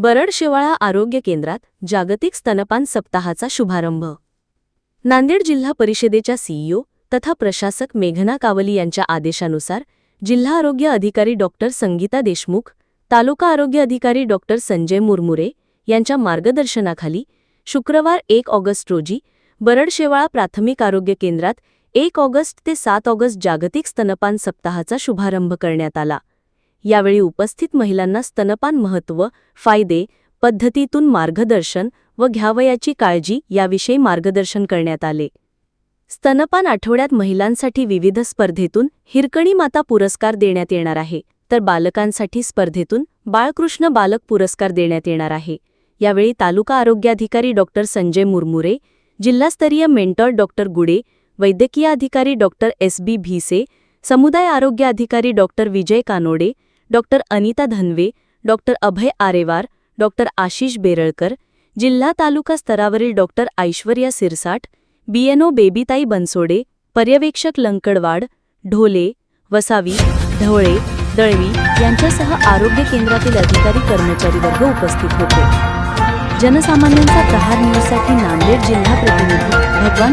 बरड शेवाळा आरोग्य केंद्रात जागतिक स्तनपान सप्ताहाचा शुभारंभ. नांदेड जिल्हा परिषदेच्या सीईओ तथा प्रशासक मेघना कावली यांच्या आदेशानुसार जिल्हा आरोग्य अधिकारी डॉक्टर संगीता देशमुख तालुका आरोग्य अधिकारी डॉक्टर संजय मुरमुरे यांच्या मार्गदर्शनाखाली शुक्रवार एक ऑगस्ट रोजी बरड शेवाळा प्राथमिक आरोग्य केंद्रात एक ऑगस्ट ते सात ऑगस्ट जागतिक स्तनपान सप्ताहाचा शुभारंभ करण्यात आला. यावेळी उपस्थित महिलांना स्तनपान महत्त्व फायदे पद्धतीतून मार्गदर्शन व घ्यावयाची काळजी याविषयी मार्गदर्शन करण्यात आले. स्तनपान आठवड्यात महिलांसाठी विविध स्पर्धेतून हिरकणी माता पुरस्कार देण्यात येणार आहे तर बालकांसाठी स्पर्धेतून बाळकृष्ण बालक पुरस्कार देण्यात येणार आहे. यावेळी तालुका आरोग्याधिकारी डॉक्टर संजय मुरमुरे जिल्हास्तरीय मेंटॉर डॉक्टर गुडे वैद्यकीय अधिकारी डॉक्टर एस बी भिसे समुदाय आरोग्य अधिकारी doctor Vijay Kanode doctor Anita Dhanwe doctor Abhay Arewar doctor Ashish Beralkar जिल्हा तालुका स्तरावरील डॉक्टर ऐश्वर्या सिरसाट बीएनओ बेबीताई बनसोडे पर्यवेक्षक लंकडवाड ढोले वसावी ढवळे दळवी यांच्यासह आरोग्य केंद्रातील अधिकारी कर्मचारी वर्ग उपस्थित होते. जनसामान्यांचा प्रहार न्यूजसाठी नांदेड जिल्हा प्रतिनिधी भगवान